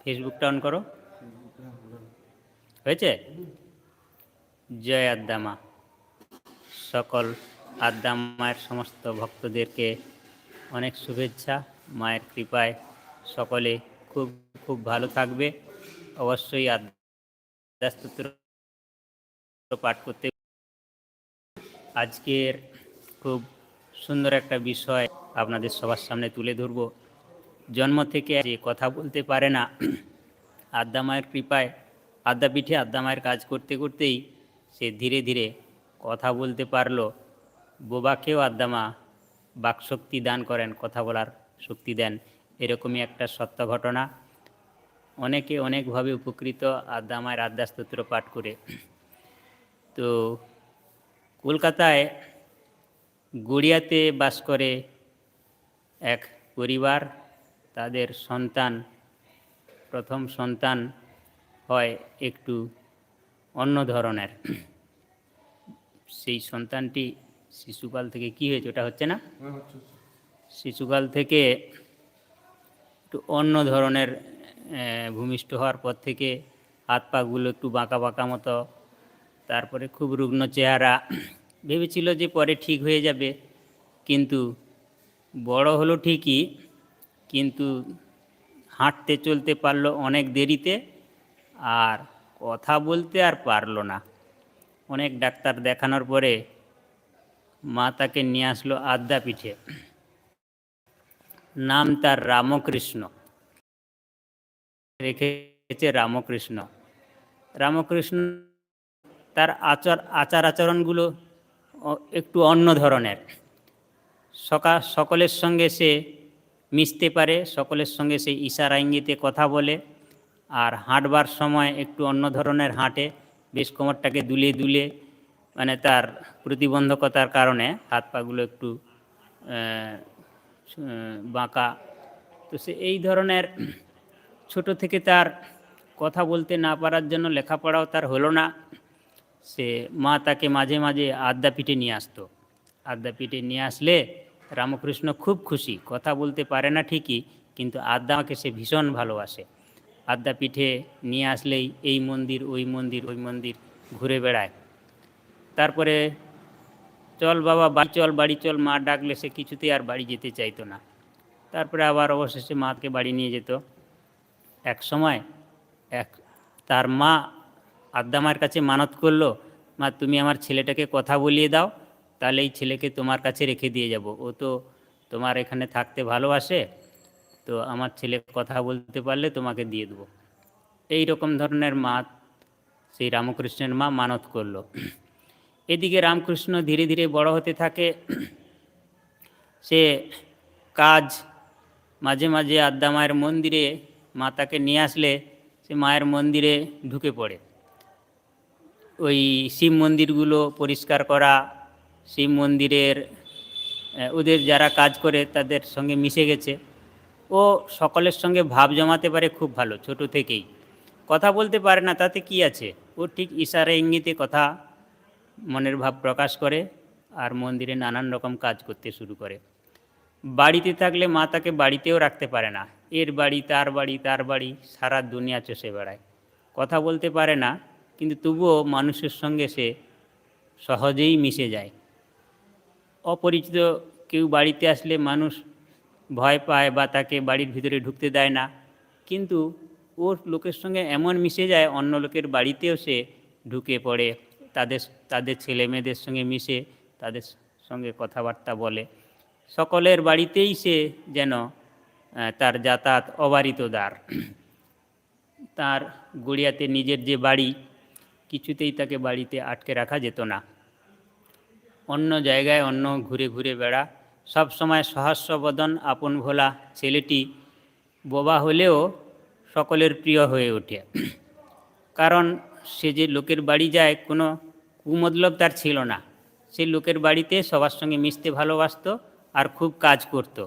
ফেসবুকটা অন করো। হয়েছে? জয় আদ্দামা। সকল আদ্দাম মায়ের সমস্ত ভক্তদেরকে অনেক শুভেচ্ছা, মায়ের কৃপায় সকলে খুব খুব ভালো থাকবে। অবশ্যই পাঠ করতে আজকের খুব সুন্দর একটা বিষয় আপনাদের সবার সামনে তুলে ধরব। জন্ম থেকে যে কথা বলতে পারে না, আদ্যা মায়ের কৃপায়, আদ্যা পিঠে আদ্যা মায়ের কাজ করতে করতেই সে ধীরে ধীরে কথা বলতে পারল। বোবাকেও আদ্যা মা বাকশক্তি দান করেন, কথা বলার শক্তি দেন। এরকমই একটা সত্য ঘটনা। অনেকে অনেকভাবে উপকৃত আদ্যা মায়ের আদ্যাস্তোত্র পাঠ করে। তো কলকাতায় গড়িয়াতে বাস করে এক পরিবার তাদের সন্তান, প্রথম সন্তান হয় একটু অন্য ধরনের। সেই সন্তানটি শিশুকাল থেকে কি হয়েছে ওটা হচ্ছে না? শিশুকাল থেকে একটু অন্য ধরনের ভূমিষ্ঠ হওয়ার পর থেকে হাত পাগুলো একটু বাঁকা বাঁকা মতো, তারপরে খুব রুগ্ন চেহারা। ভেবেছিল যে পরে ঠিক হয়ে যাবে, কিন্তু বড় হলো ঠিকই। কিন্তু হাঁটতে চলতে পারল অনেক দেরিতে আর কথা বলতে আর পারল না। অনেক ডাক্তার দেখানোর পরে মা তাকে নিয়ে আসলো আদ্যাপীঠে। নাম তার রামকৃষ্ণ। রেখেছে রামকৃষ্ণ। রামকৃষ্ণ তার আচার আচার আচরণগুলো একটু অন্য ধরনের। সকা, সকলের সঙ্গে সে মিশতে পারে, সকলের সঙ্গে সে ইশারা ইঙ্গিতে কথা বলে আর হাঁটবার সময় একটু অন্য ধরনের হাঁটে, বেশ কোমরটাকে দুলে দুলে মানে তার প্রতিবন্ধকতার কারণে হাত পাগুলো একটু বাঁকা। তো সে এই ধরনের ছোট থেকে তার কথা বলতে না পারার জন্য লেখাপড়াও তার হলো না। সে মা তাকে মাঝে মাঝে আদ্যাপীঠে নিয়ে আসতো। আদ্যাপীঠে নিয়ে আসলে রামকৃষ্ণ খুব খুশি, কথা বলতে পারে না ঠিকই, কিন্তু আদ্যাকে সে ভীষণ ভালোবাসে। আদ্যাপীঠে নিয়ে আসলেই এই মন্দির, ওই মন্দির ওই মন্দির ঘুরে বেড়ায়। তারপরে চল বাবা, বাড়ি চল বাড়ি চল, মা ডাকলে সে কিছুতেই আর বাড়ি যেতে চাইতো না। তারপরে আবার অবশেষে মাকে বাড়ি নিয়ে যেত। এক সময় এক তার মা আদ্দামার কাছে মানত করল, মা, তুমি আমার ছেলেটাকে কথা বলিয়ে দাও তাহলে এই ছেলেকে তোমার কাছে রেখে দিয়ে যাব। ও তো তোমার এখানে থাকতে ভালোবাসে, তো আমার ছেলে কথা বলতে পারলে তোমাকে দিয়ে দেবো। এই রকম ধরনের মা সেই রামকৃষ্ণের মা মানত করল। এদিকে রামকৃষ্ণ ধীরে ধীরে বড় হতে থাকে। সে কাজ মাঝে মাঝে আদ্যা মায়ের মন্দিরে মা তাকে নিয়ে আসলে সে মায়ের মন্দিরে ঢুকে পড়ে। ওই শিব মন্দিরগুলো পরিষ্কার করা শিব মন্দিরের ওদের যারা কাজ করে তাদের সঙ্গে মিশে গেছে। ও সকলের সঙ্গে ভাব জমাতে পারে খুব ভালো, ছোট থেকেই। কথা বলতে পারে না, তাতে কি আছে? ও ঠিক ইশারা ইঙ্গিতে কথা, মনের ভাব প্রকাশ করে আর মন্দিরে নানান রকম কাজ করতে শুরু করে। বাড়িতে থাকলে মা তাকে বাড়িতেও রাখতে পারে না। এর বাড়ি, তার বাড়ি তার বাড়ি, সারা দুনিয়া চষে বেড়ায়। কথা বলতে পারে না, কিন্তু তবুও মানুষের সঙ্গে সে সহজেই মিশে যায়। অপরিচিত কেউ বাড়িতে আসলে মানুষ ভয় পায় বা তাকে বাড়ির ভিতরে ঢুকতে দেয় না। কিন্তু ওর লোকের সঙ্গে এমন মিশে যায়, অন্য লোকের বাড়িতেও সে ঢুকে পড়ে। তাদের তাদের ছেলে মেয়েদের সঙ্গে মিশে তাদের সঙ্গে কথাবার্তা বলে। সকলের বাড়িতেই সে যেন তার যাতায়াত অবারিত দ্বার। তার গড়িয়াতে নিজের যে বাড়ি, কিছুতেই তাকে বাড়িতে আটকে রাখা যেত না। অন্য জায়গায় অন্য ঘুরে ঘুরে বেড়া। সব সময় সহাস্যবদন আপন ভোলা ছেলেটি বোবা হলেও সকলের প্রিয় হয়ে ওঠে। কারণ সে যে লোকের বাড়ি যায় কোনো কুমতলব তার ছিল না। সে লোকের বাড়িতে সবার সঙ্গে মিশতে ভালোবাসত আর খুব কাজ করত।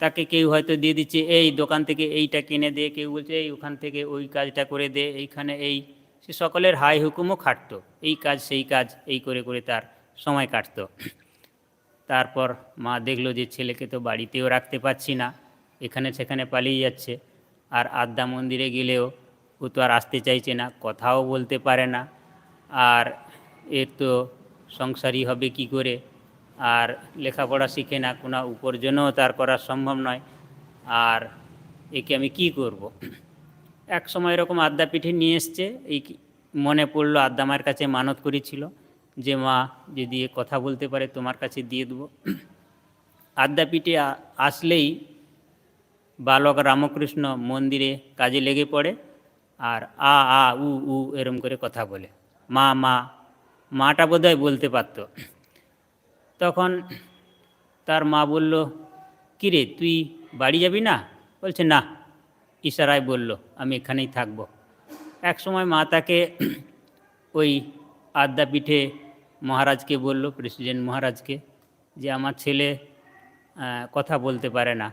তাকে কেউ হয়তো দিয়ে দিচ্ছে, এই দোকান থেকে এইটা কিনে দে। কেউ বলছে, এই ওখান থেকে ওই কাজটা করে দে, এইখানে এই। সে সকলের হাই হুকুমও খাটতো, এই কাজ, সেই কাজ। এই করে করে তার সময় কাটতো। তারপর মা দেখল যে ছেলেকে তো বাড়িতেও রাখতে পারছি না, এখানে সেখানে পালিয়ে যাচ্ছে। আর আদ্যা মন্দিরে গেলেও ও তো আর আসতে চাইছে না, কথাও বলতে পারে না। আর এর তো সংসারই হবে কি করে? আর লেখাপড়া শিখে না, কোনো উপার্জনও তার করা সম্ভব নয়। আর একে আমি কি করব। এক সময় এরকম আদ্যা পিঠে নিয়ে এসছে, এই মনে পড়ল, আদ্যা মায়ের কাছে মানত করেছিল। যে মা যদি এ কথা বলতে পারে তোমার কাছে দিয়ে দেবো। আদ্যাপীঠে আসলেই বালক রামকৃষ্ণ মন্দিরে কাজে লেগে পড়ে আর আ আ, উ উ এরম করে কথা বলে। মা মা, মাটা বোধহয় বলতে পারত। তখন তার মা বলল, কিরে, তুই বাড়ি যাবি না? বলছে, না। ইশারায় বলল, আমি এখানেই থাকব। এক সময় মা তাকে ওই আদ্যাপীঠে মহারাজকে বলল, প্রেসিডেন্ট মহারাজকে, যে আমার ছেলে কথা বলতে পারে না।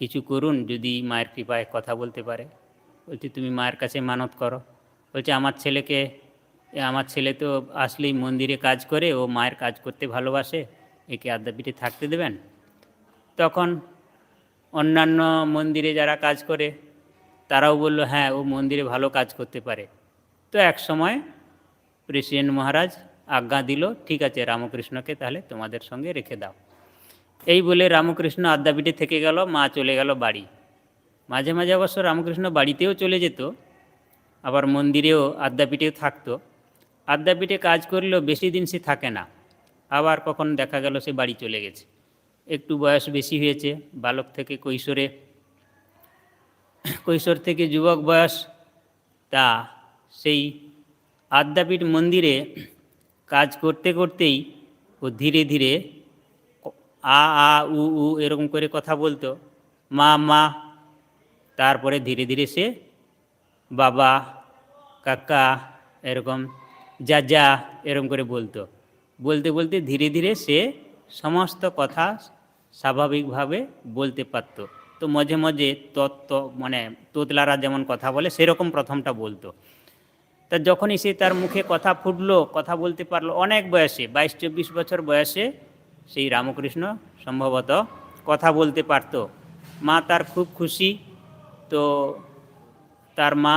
কিছু করুন যদি মায়ের কৃপায় কথা বলতে পারে। বলছে, তুমি মায়ের কাছে মানত করো। বলছে, আমার ছেলেকে, আমার ছেলে তো আসলেই মন্দিরে কাজ করে, ও মায়ের কাজ করতে ভালোবাসে। একে আদ্যাপীঠে থাকতে দেবেন? তখন অন্যান্য মন্দিরে যারা কাজ করে, তারাও বলল হ্যাঁ ও মন্দিরে ভালো কাজ করতে পারে। তো এক সময় প্রেসিডেন্ট মহারাজ আজ্ঞা দিল, ঠিক আছে রামকৃষ্ণকে তাহলে তোমাদের সঙ্গে রেখে দাও। এই বলে রামকৃষ্ণ আদ্যাপীঠে থেকে গেল, মা চলে গেল বাড়ি। মাঝে মাঝে অবশ্য রামকৃষ্ণ বাড়িতেও চলে যেত, আবার মন্দিরেও আদ্যাপীঠেও থাকতো। আদ্যাপীঠে কাজ করলেও বেশি দিন সে থাকে না, আবার কখন দেখা গেল সে বাড়ি চলে গেছে। একটু বয়স বেশি হয়েছে, বালক থেকে কৈশোরে। কৈশোর থেকে যুবক বয়স, তা সেই আদ্যাপীঠ মন্দিরে কাজ করতে করতেই ও ধীরে ধীরে আ আ, উ উ এরকম করে কথা বলতো, মা মা। তারপরে ধীরে ধীরে সে বাবা, কাকা এরকম, যা যা এরকম করে বলতো। বলতে বলতে ধীরে ধীরে সে সমস্ত কথা স্বাভাবিকভাবে বলতে পারত। তো মাঝে মাঝে তত্ত্ব মানে তোতলারা যেমন কথা বলে, সেরকম প্রথমটা বলতো। তা যখনই সে তার মুখে কথা ফুটলো, কথা বলতে পারল, অনেক বয়সে বাইশ চব্বিশ বছর বয়সে সেই রামকৃষ্ণ সম্ভবত কথা বলতে পারতো। মা তার খুব খুশি, তো তার মা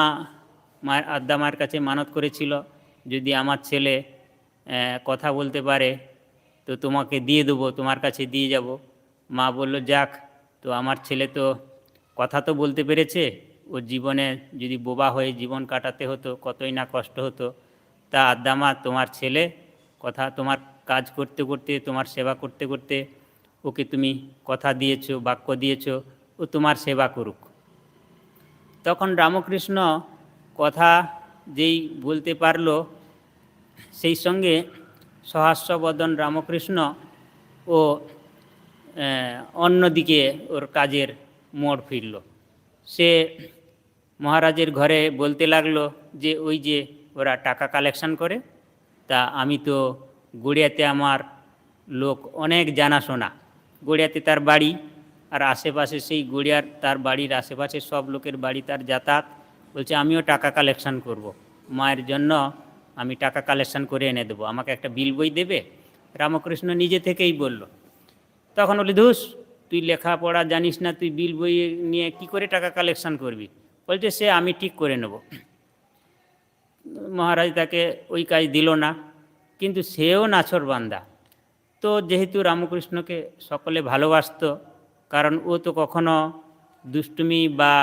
মায়ের আদ্যা মায়ের কাছে মানত করেছিল, যদি আমার ছেলে কথা বলতে পারে, তো তোমাকে দিয়ে দেবো, তোমার কাছে দিয়ে যাব। মা বলল, যাক, তো আমার ছেলে তো কথা তো বলতে পেরেছে ওর জীবনে যদি বোবা হয়ে জীবন কাটাতে হতো, কতই না কষ্ট হতো, তা আদ্দামা তোমার ছেলে, কথা তোমার কাজ করতে করতে, তোমার সেবা করতে করতে ওকে তুমি কথা দিয়েছ, বাক্য দিয়েছ, ও তোমার সেবা করুক। তখন রামকৃষ্ণ কথা যেই বলতে পারল, সেই সঙ্গে সহাস্যবদন রামকৃষ্ণ ও অন্যদিকে ওর কাজের মোড় ফিরল। সে মহারাজের ঘরে বলতে লাগল যে, ওই যে ওরা টাকা কালেকশন করে, তা আমি তো গড়িয়াতে আমার লোক অনেক জানাশোনা। গড়িয়াতে তার বাড়ি আর আশেপাশে সেই গড়িয়ার তার বাড়ির আশেপাশে সব লোকের বাড়ি তার যাতায়াত। বলছে, আমিও টাকা কালেকশন করব। মায়ের জন্য আমি টাকা কালেকশন করে এনে দেবো। আমাকে একটা বিল বই দেবে? রামকৃষ্ণ নিজে থেকেই বলল, তখন বলি ধুস, তুই লেখাপড়া জানিস না, তুই বিল বই নিয়ে কি করে টাকা কালেকশন করবি? বলছে, সে আমি ঠিক করে নেব। মহারাজ তাকে ওই কাজ দিল না, কিন্তু সেও নাছর বান্দা। তো যেহেতু রামকৃষ্ণকে সকলে ভালোবাসতো, কারণ ও তো কখনো দুষ্টুমি বা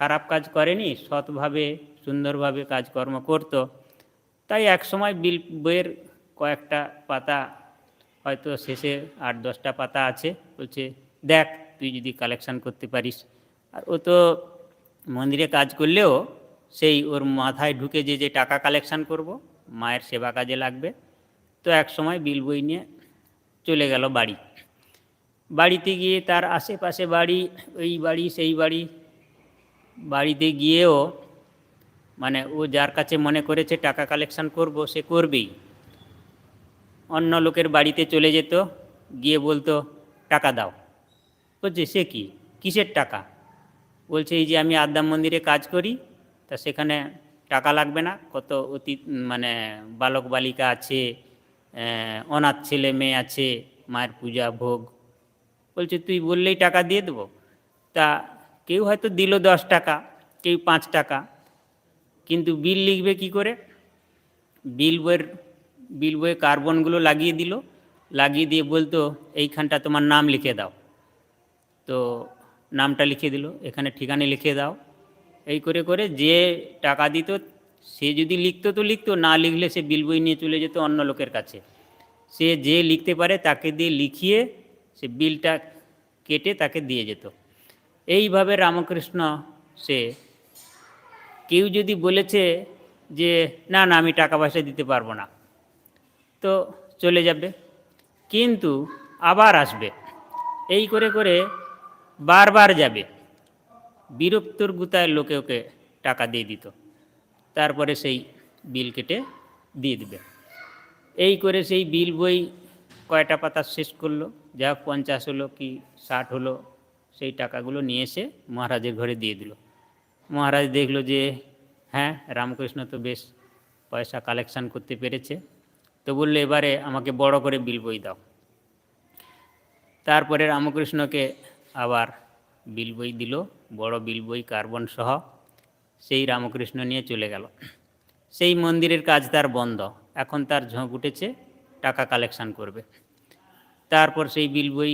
খারাপ কাজ করেনি, সৎভাবে, সুন্দরভাবে কাজকর্ম করত। তাই এক সময় বিল বইয়ের কয়েকটা পাতা, হয়তো শেষে আট দশটা পাতা আছে, বলছে, দেখ, তুই যদি কালেকশন করতে পারিস। আর ও তো মন্দিরে কাজ করলেও সেই ওর মাথায় ঢুকে যে যে টাকা কালেকশান করব, মায়ের সেবা কাজে লাগবে। তো এক সময় বিল বই নিয়ে চলে গেল বাড়ি। বাড়িতে গিয়ে তার আশেপাশে বাড়ি ওই বাড়ি, সেই বাড়ি, বাড়িতে গিয়েও মানে ও যার কাছে মনে করেছে টাকা কালেকশান করব, সে করবেই। অন্য লোকের বাড়িতে চলে যেত, গিয়ে বলতো, টাকা দাও। বলছে, সে কি? কিসের টাকা? বলছে, এই যে আমি আদ্যাম মন্দিরে কাজ করি, তা সেখানে টাকা লাগবে না। কত অতি মানে বালক বালিকা আছে অনাথ ছেলে মেয়ে আছে, মায়ের পূজা, ভোগ। বলছে, তুই বললেই টাকা দিয়ে দেবো। তা কেউ হয়তো দিল দশ টাকা, কেউ পাঁচ টাকা। কিন্তু বিল লিখবে কি করে? বিল বইয়ের, বিল বইয়ে কার্বনগুলো লাগিয়ে দিল। লাগিয়ে দিয়ে বলতো, এইখানটা তোমার নাম লিখে দাও। তো নামটা লিখে দিল, এখানে ঠিকানা লিখে দাও। এই করে করে যে টাকা দিত, সে যদি লিখতো তো লিখতো, না লিখলে সে বিল বই নিয়ে চলে যেত অন্য লোকের কাছে। সে যে লিখতে পারে তাকে দিয়ে লিখিয়ে সে বিলটা কেটে তাকে দিয়ে যেত। এইভাবে রামকৃষ্ণ সে কেউ যদি বলেছে যে, না না, আমি টাকা পয়সা দিতে পারব না। তো চলে যাবে। কিন্তু আবার আসবে। এই করে করে বারবার যাবে। বিরক্তর গুতায় লোকে ওকে টাকা দিয়ে দিত। তারপরে সেই বিল কেটে দিয়ে দেবে। এই করে সেই বিল বই কয়টা পাতা শেষ করল? যা পঞ্চাশ হলো কি ষাট হলো, সেই টাকাগুলো নিয়ে এসে মহারাজের ঘরে দিয়ে দিল। মহারাজ দেখল যে হ্যাঁ রামকৃষ্ণ তো বেশ পয়সা কালেকশন করতে পেরেছে। তো বলল, এবারে আমাকে বড় করে বিল বই দাও। তারপরে রামকৃষ্ণকে আবার বিল বই দিল, বড় বিল বই, কার্বন সহ সেই রামকৃষ্ণ নিয়ে চলে গেল। সেই মন্দিরের কাজ তার বন্ধ, এখন তার ঝোঁক উঠেছে, টাকা কালেকশন করবে। তারপর সেই বিল বই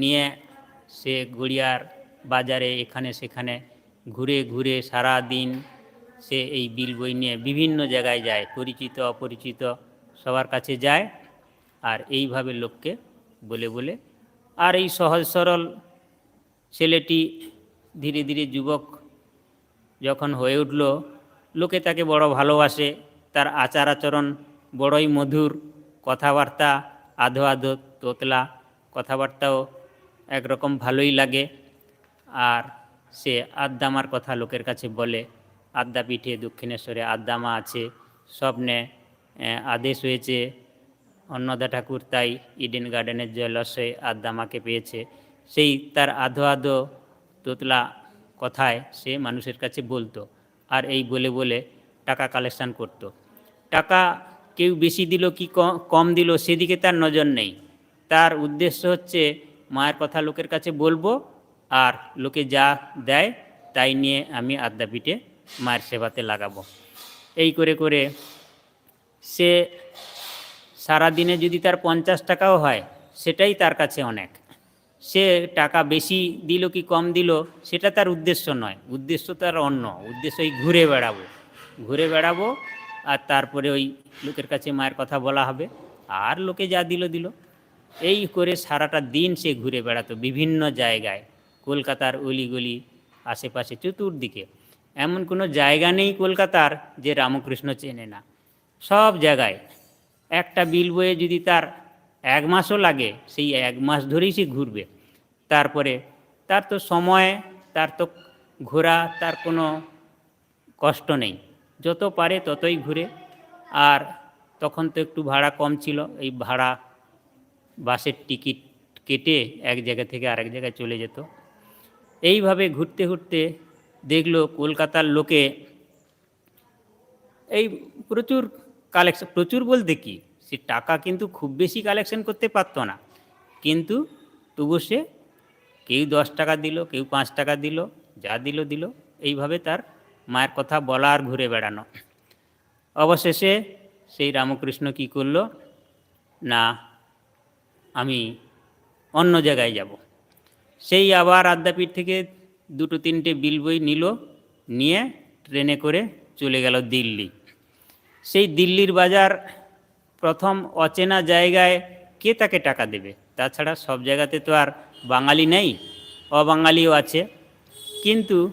নিয়ে সে গড়িয়ার বাজারে এখানে সেখানে ঘুরে ঘুরে সারা দিন সে এই বিল বই নিয়ে বিভিন্ন জায়গায় যায়, পরিচিত, অপরিচিত, সবার কাছে যায়। আর এইভাবে লোককে বলে বলে, আর এই সহজ সরল ছেলেটি ধীরে ধীরে যুবক যখন হয়ে উঠল, লোকে তাকে বড় ভালোবাসে। তার আচার আচরণ বড়ই মধুর। কথাবার্তা আধো আধো তোতলা, কথাবার্তাও একরকম ভালোই লাগে। আর সে আদ্দামার কথা লোকের কাছে বলে আদ্যাপীঠে দক্ষিণেশ্বরে আদ্দামা আছে, স্বপ্নে আদেশ হয়েছে, অন্নদা ঠাকুর তাই ইডেন গার্ডেনের জলাশয়ে আদ্দামাকে পেয়েছে। সেই তার আধো আধো তোতলা কথায় সে মানুষের কাছে বলতো আর এই বলে বলে টাকা কালেকশান করত। টাকা কেউ বেশি দিল কি কম দিল সেদিকে তার নজর নেই। তার উদ্দেশ্য হচ্ছে মায়ের কথা লোকের কাছে বলব আর লোকে যা দেয় তাই নিয়ে আমি আদ্যাপীঠে মায়ের সেবাতে লাগাবো। এই করে করে সে সারাদিনে যদি তার পঞ্চাশ টাকাও হয়, সেটাই তার কাছে অনেক। সে টাকা বেশি দিল কি কম দিল, সেটা তার উদ্দেশ্য নয়। উদ্দেশ্য তার অন্য। উদ্দেশ্য ওই ঘুরে বেড়াবো। ঘুরে বেড়াবো আর তারপরে ওই লোকের কাছে মায়ের কথা বলা হবে। আর লোকে যা দিল দিল। এই করে সারাটা দিন সে ঘুরে বেড়াতো বিভিন্ন জায়গায়। কলকাতার অলিগলি আশেপাশে চতুর্দিকে। এমন কোনো জায়গা নেই কলকাতার যে রামকৃষ্ণ চেনে না। সব জায়গায়। একটা বিল বয়ে যদি তার এক মাসও লাগে, সেই এক মাস ধরেই সে ঘুরবে। তারপরে তার তো সময়, তার তো ঘোরা, তার কোনো কষ্ট নেই। যত পারে ততই ঘুরে। আর তখন তো একটু ভাড়া কম ছিল, এই ভাড়া বাসের টিকিট কেটে এক জায়গা থেকে আরেক জায়গায় চলে যেত। এইভাবে ঘুরতে ঘুরতে দেখল কলকাতার লোকে এই প্রচুর কালেকশন, প্রচুর বলতে কি, সে টাকা কিন্তু খুব বেশি কালেকশন করতে পারতো না। কিন্তু তবু সে কেউ দশ টাকা দিল, কেউ পাঁচ টাকা দিল, যা দিল দিল। এইভাবে তার মায়ের কথা বলা আর ঘুরে বেড়ানো। অবশেষে সেই রামকৃষ্ণ কি করল? না, আমি অন্য জায়গায় যাব। সেই আবার আদ্যাপীঠ থেকে দুটো তিনটে বিল বই নিল, নিয়ে ট্রেনে করে চলে গেল দিল্লি। সেই দিল্লির বাজার প্রথম অচেনা জায়গায় কে তাকে টাকা দেবে? তাছাড়া সব জায়গাতে তো আর বাঙালি নেই, অবাঙালিও আছে। কিন্তু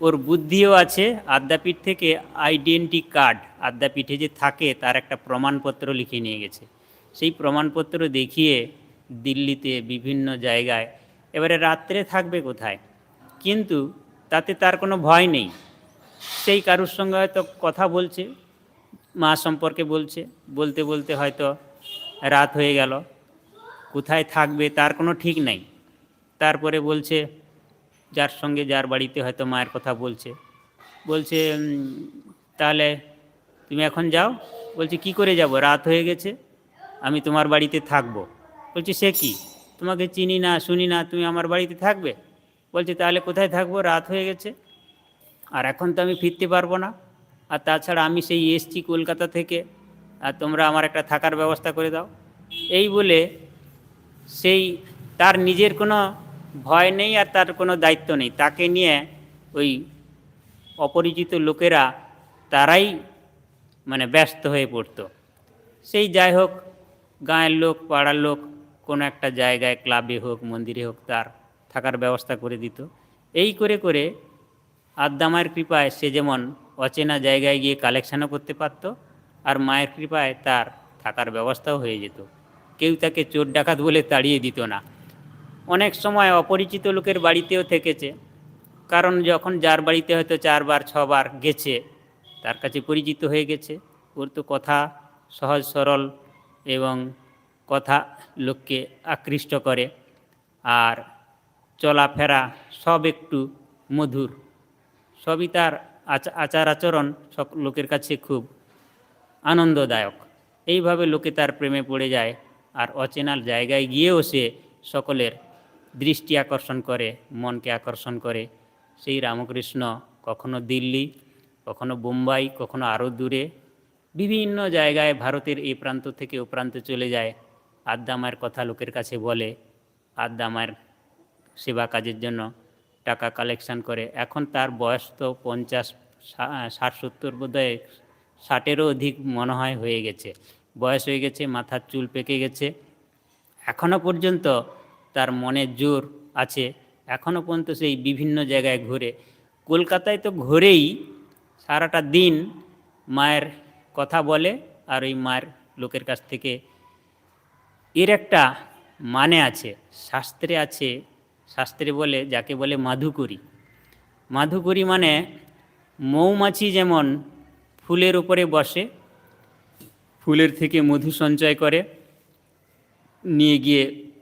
ওর বুদ্ধিও আছে। আদ্যাপীঠ থেকে আইডেন্টি কার্ড আদ্যাপীঠে যে থাকে, তার একটা প্রমাণপত্র লিখে নিয়ে গেছে। সেই প্রমাণপত্র দেখিয়ে দিল্লিতে বিভিন্ন জায়গায়, এবারে রাত্রে থাকবে কোথায়? কিন্তু তাতে তার কোনো ভয় নেই। সেই কারুর সঙ্গে হয়তো কথা বলছে, মা সম্পর্কে বলছে, বলতে বলতে হয়তো রাত হয়ে গেল। কোথায় থাকবে তার কোনো ঠিক নাই। তারপরে বলছে, যার সঙ্গে যার বাড়িতে হয়তো মায়ের কথা বলছে। বলছে তাহলে তুমি এখন যাও। বলছে, কি করে যাব? রাত হয়ে গেছে, আমি তোমার বাড়িতে থাকব। বলছে, সে কি? তোমাকে চিনি না, শুনি না, তুমি আমার বাড়িতে থাকবে? বলছে, তাহলে কোথায় থাকব? রাত হয়ে গেছে, আর এখন তো আমি ফিরতে পারব না। আর তাছাড়া আমি সেই এসছি কলকাতা থেকে, আর তোমরা আমার একটা থাকার ব্যবস্থা করে দাও। এই বলে সেই তার নিজের কোনো ভয় নেই আর তার কোনো দায়িত্ব নেই। তাকে নিয়ে ওই অপরিচিত লোকেরা তারাই মানে ব্যস্ত হয়ে পড়তো। সেই যাই হোক, গাঁয়ের লোক, পাড়ার লোক কোনো একটা জায়গায়, ক্লাবে হোক, মন্দিরে হোক তার থাকার ব্যবস্থা করে দিত। এই করে করে আদ্দামায়ের কৃপায় সে যেমন অচেনা জায়গায় গিয়ে কালেকশানও করতে পারত আর মায়ের কৃপায় তার থাকার ব্যবস্থাও হয়ে যেত। কেউ তাকে চোর ডাকাত বলে তাড়িয়ে দিত না। অনেক সময় অপরিচিত লোকের বাড়িতেও থেকেছে। কারণ যখন যার বাড়িতে হয়তো চারবার, ছবার গেছে, তার কাছে পরিচিত হয়ে গেছে। ওর তো কথা সহজ, সরল এবং কথা লোককে আকৃষ্ট করে। আর চলাফেরা সব একটু মধুর। সবই তার আচা- আচার আচরণ লোকের কাছে খুব আনন্দদায়ক। এইভাবে লোকে তার প্রেমে পড়ে যায়। আর অচেনার জায়গায় গিয়েও সে সকলের দৃষ্টি আকর্ষণ করে, মনকে আকর্ষণ করে। সেই রামকৃষ্ণ কখনো দিল্লি, কখনো বোম্বাই, কখনো আরও দূরে, বিভিন্ন জায়গায় ভারতের এই প্রান্ত থেকে ও প্রান্তে চলে যায়। আদ্দামায়ের কথা লোকের কাছে বলে আদ্দামায়ের সেবা কাজের জন্য টাকা কালেকশন করে। এখন তার বয়স তো পঞ্চাশ ষাট, সত্তর বোধহয় ষাটেরও অধিক মনে হয় হয়ে গেছে। বয়স হয়ে গেছে, মাথার চুল পেকে গেছে। এখনও পর্যন্ত তার মনে জোর আছে। এখনও পর্যন্ত সেই বিভিন্ন জায়গায় ঘুরে। কলকাতায় তো ঘুরেই সারাটা দিন মায়ের কথা বলে আর ওই মায়ের লোকের কাছ থেকে। এর একটা মানে আছে, শাস্ত্রে আছে, শাস্ত্রে বলে, যাকে বলে মাধুকরী। মাধুকরী মানে মৌমাছি যেমন ফুলের উপরে বসে ফুলের থেকে মধু সঞ্চয় করে, নিয়ে গিয়ে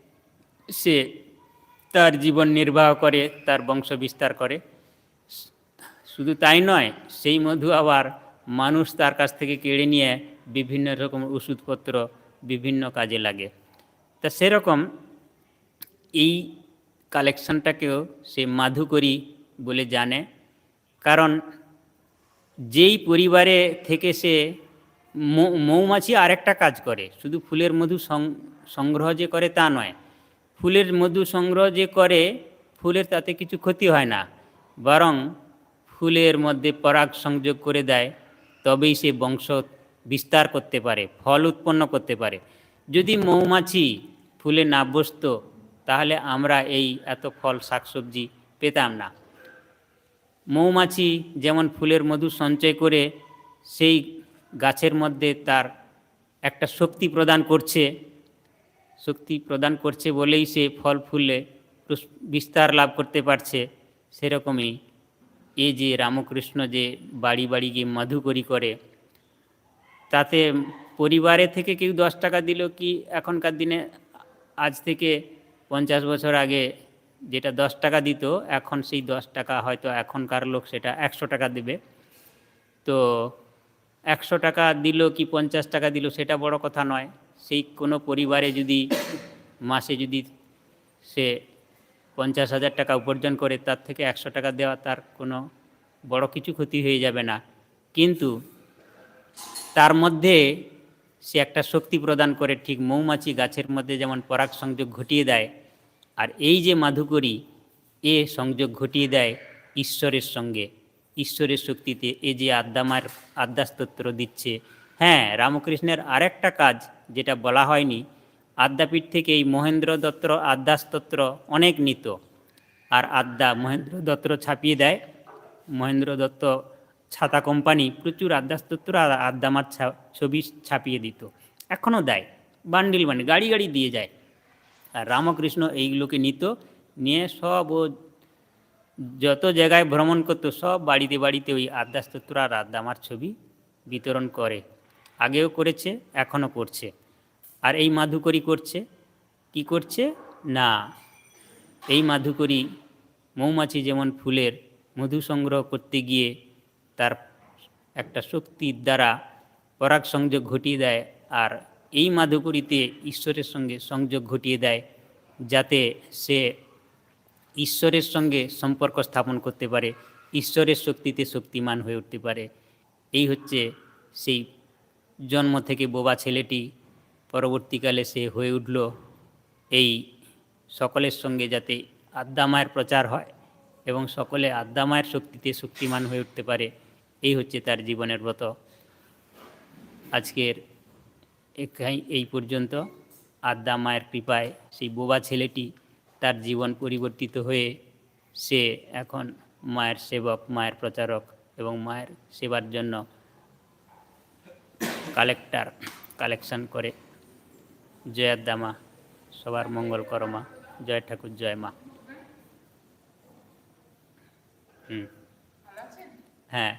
সে তার জীবন নির্বাহ করে, তার বংশ বিস্তার করে। শুধু তাই নয়, সেই মধু আবার মানুষ তার কাছ থেকে কেড়ে নিয়ে বিভিন্ন রকম ওষুধপত্র বিভিন্ন কাজে লাগে। তা সেরকম এই কালেকশনটাকেও সে মাধুকরী বলে জানে। কারণ যেই পরিবারে থেকে সে মৌমাছি আরেকটা কাজ করে। শুধু ফুলের মধু সংগ্রহ যে করে তা নয়। ফুলের মধু সংগ্রহ যে করে, ফুলের তাতে কিছু ক্ষতি হয় না। বরং ফুলের মধ্যে পরাগ সংযোগ করে দেয়, তবেই সে বংশ বিস্তার করতে পারে, ফল উৎপন্ন করতে পারে। যদি মৌমাছি ফুলে না বসতো তাহলে আমরা এই এত ফল, শাকসবজি পেতাম না। মৌমাছি যেমন ফুলের মধু সঞ্চয় করে, সেই গাছের মধ্যে তার একটা শক্তি প্রদান করছে। শক্তি প্রদান করছে বলেই সে ফল ফুলে বিস্তার লাভ করতে পারছে। সেরকমই এই যে রামকৃষ্ণ যে বাড়ি বাড়ি গিয়ে মধুকরি করে, তাতে পরিবারে থেকে কেউ দশ টাকা দিল কি এখনকার দিনে আজ থেকে পঞ্চাশ বছর আগে যেটা দশ টাকা দিত, এখন সেই দশ টাকা হয়তো এখনকার লোক সেটা একশো টাকা দেবে। তো একশো টাকা দিল কি পঞ্চাশ টাকা দিল সেটা বড় কথা নয়। সেই কোনো পরিবারে যদি মাসে যদি সে পঞ্চাশ হাজার টাকা উপার্জন করে, তার থেকে একশো টাকা দেওয়া তার কোনো বড় কিছু ক্ষতি হয়ে যাবে না। কিন্তু তার মধ্যে সে একটা শক্তি প্রদান করে, ঠিক মৌমাছি গাছের মধ্যে যেমন পরাগ সংযোগ ঘটিয়ে দেয়, আর এই যে মাধুকরী, এ সংযোগ ঘটিয়ে দেয় ঈশ্বরের সঙ্গে। ঈশ্বরের শক্তিতে এ যে আদ্যামার আদ্যাস্তোত্র দিচ্ছে। হ্যাঁ রামকৃষ্ণের আরেকটা কাজ যেটা বলা হয়নি, আদ্যাপীঠ থেকে এই মহেন্দ্র দত্ত আদ্যাস্তোত্র অনেক নিত। আর আদ্যা মহেন্দ্র দত্ত ছাপিয়ে দেয়। মহেন্দ্র দত্ত ছাতা কোম্পানি প্রচুর আদ্যাস্তোত্র আর আদ্যামার ছবি ছাপিয়ে দিত। এখনও দেয়, বান্ডিল বান্ডিল, গাড়ি গাড়ি দিয়ে যায়। আর রামকৃষ্ণ এইগুলোকে নিত, নিয়ে সব ও যত জায়গায় ভ্রমণ করতো, সব বাড়িতে বাড়িতে ওই আদ্যাস্তোত্র আর ছবি বিতরণ করে। আগেও করেছে, এখনও করছে। আর এই মাধুকরী করছে, কি করছে? না, এই মাধুকরী মৌমাছি যেমন ফুলের মধু সংগ্রহ করতে গিয়ে তার একটা শক্তির দ্বারা পরাগ সংযোগ ঘটিয়ে দেয় আর এই মাধুকরীতে ঈশ্বরের সঙ্গে সংযোগ ঘটিয়ে দেয়, যাতে সে ঈশ্বরের সঙ্গে সম্পর্ক স্থাপন করতে পারে, ঈশ্বরের শক্তিতে শক্তিমান হয়ে উঠতে পারে। এই হচ্ছে সেই জন্ম থেকে বোবা ছেলেটি, পরবর্তীকালে সে হয়ে উঠল এই সকলের সঙ্গে যাতে আদ্যা মায়ের প্রচার হয় এবং সকলে আদ্যা মায়ের শক্তিতে শক্তিমান হয়ে উঠতে পারে, এই হচ্ছে তার জীবনের ব্রত। আজকের এই পর্যন্ত। আদ্যা মায়ের কৃপায় সেই বোবা ছেলেটি তার জীবন পরিবর্তিত হয়ে সে এখন মায়ের সেবক, মায়ের প্রচারক এবং মায়ের সেবার জন্য কালেক্টার কালেকশন করে। জয় আদ্যা মা সবার মঙ্গল করমা জয় ঠাকুর, জয় মা। হুম। হ্যাঁ।